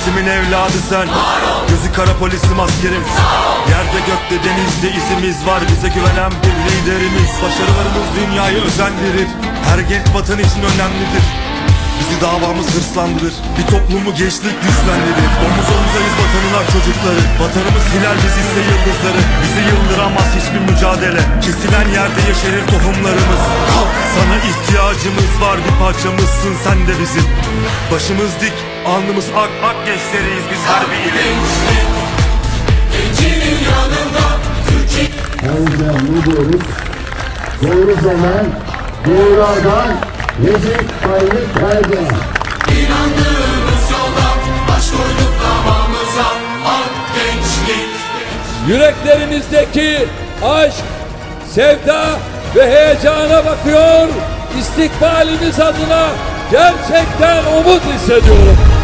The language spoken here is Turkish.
Milletimin evladı sen. Gözü kara polisim askerim. Yerde gökte denizde izimiz var. Bize güvenen bir liderimiz. Başarılarımız dünyayı özendirir. Her genç vatan için önemlidir. Bizi davamız hırslandırır. Bir toplumu gençlik güçlendirir. Omuz omuzayız vatanına çocukları. Vatanımız hilal biz ise yıldızları. Bizi yıldıramaz hiçbir mücadele. Kesilen yerde yeşerir tohumlarımız sana ihtiyacımız var Bir parçamızsın sen de bizim Başımız dik alnımız ak Ak gençleriyiz biz her bir ilin gençlik Gencinin yanında Türkiye Ayrıca ne diyoruz? Doğru zaman, doğru adam, Recep Tayyip Erdoğan. İnandığımız yolda Baş koyduk davamıza Ak gençlik Yüreklerinizdeki aşk, sevda ve heyecana bakıyor. İstikbalimiz adına gerçekten umut hissediyorum.